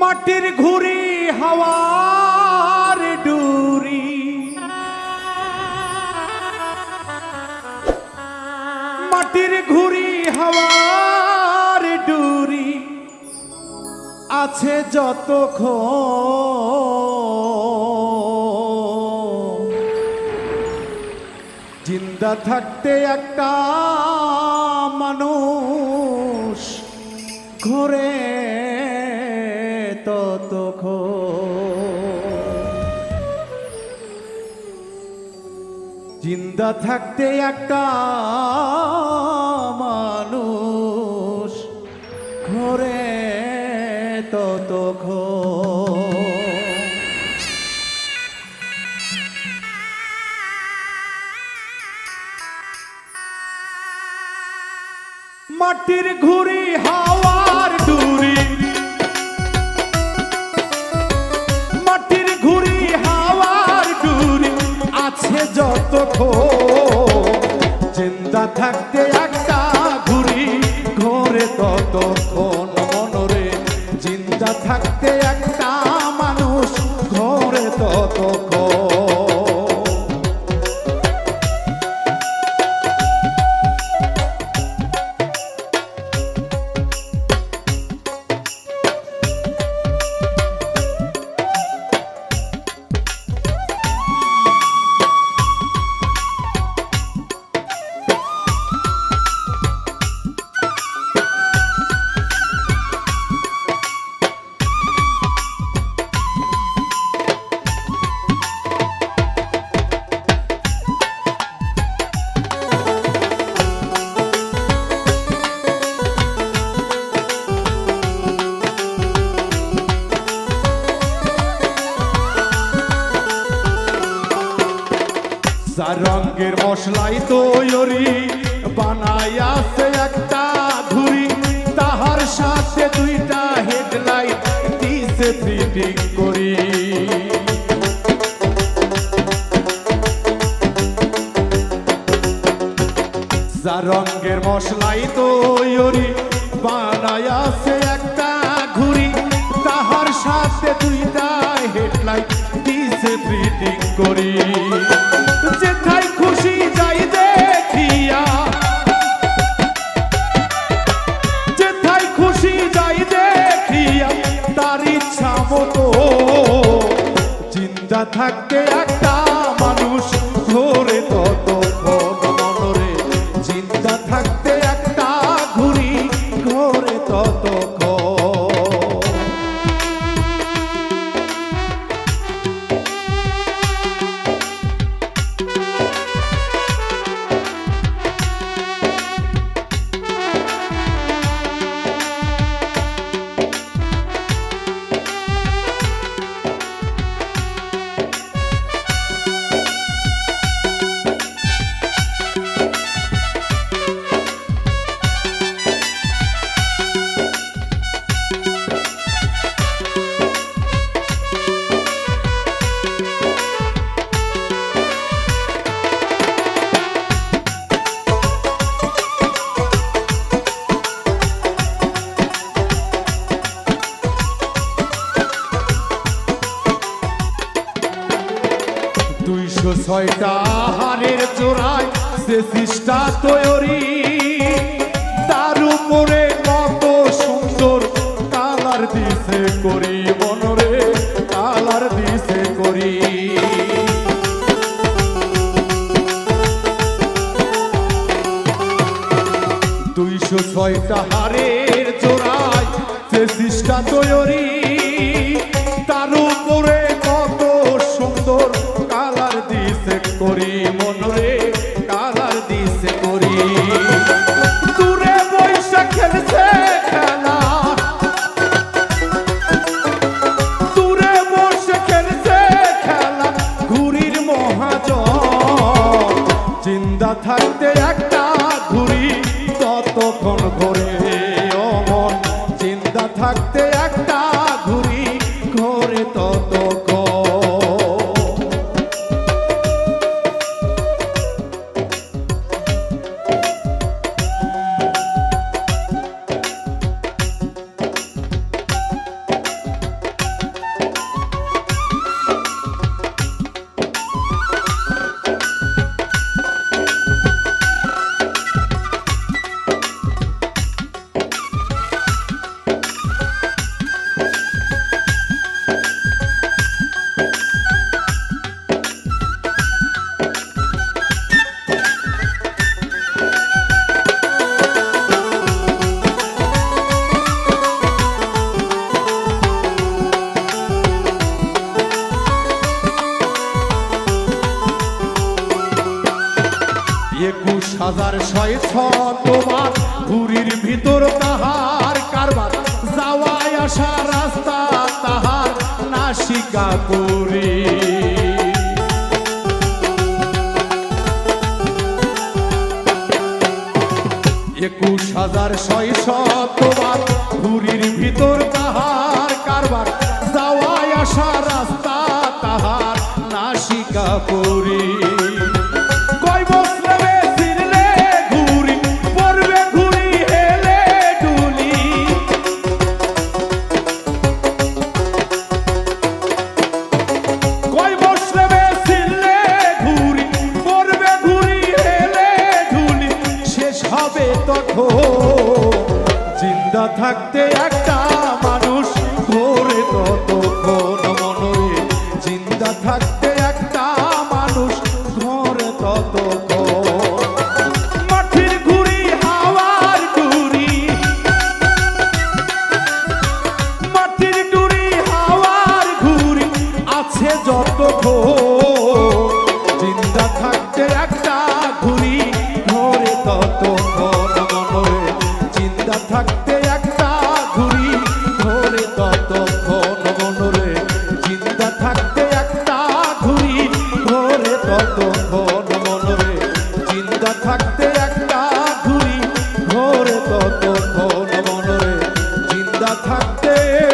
মাটির ঘুরি হাওয়ার ডুরি। মাটির ঘুরি হাওয়ার ডুরি। আছে যতক্ষণ। জিন্দা থাকতে একটা মানুষ ঘরে। জিন্দা থাকতে একটা মানুষ ঘরে ততক্ষণ মাটির ঘুরি হাওয়ার যত চিন্তা থাকতে একটা মশলাই তৈরি বানাই আছে একটা ঘুড়ি। তাহার সাথে দুইটা হেডলাইট, দিছে ফিটিং করি। যা রঙের মশলাই তৈরি বানাই আছে একটা ঘুড়ি। তাহার সাথে দুইটা হেডলাইট, দিছে ফিটিং করি। যেথায় থাকতে একটা ছয়টা হারের চোরায় সে সিস্টা তৈরি, তার উপরে কত সুন্দর কালার দিছে করি মনরে, কালার দিছে করি। দুইশো ছয়টা হারের চোরায় সে তৈরি তার ততক্ষণ ঘরে ছয় ছ তোমার ঘুরির ভিতর তাহার কারবার। যাওয়ায় আসা রাস্তা তাহার নাসিকা করি। একুশ হাজার ছয় তোমার ঘুরির ভিতর তাহার কারবার। যাওয়ায় আসা রাস্তা তাহার নাসিকা করি। থাকতে একটা মানুষ ঘোরে ততক্ষণ মনে জিন্দা থাকতে থাকতে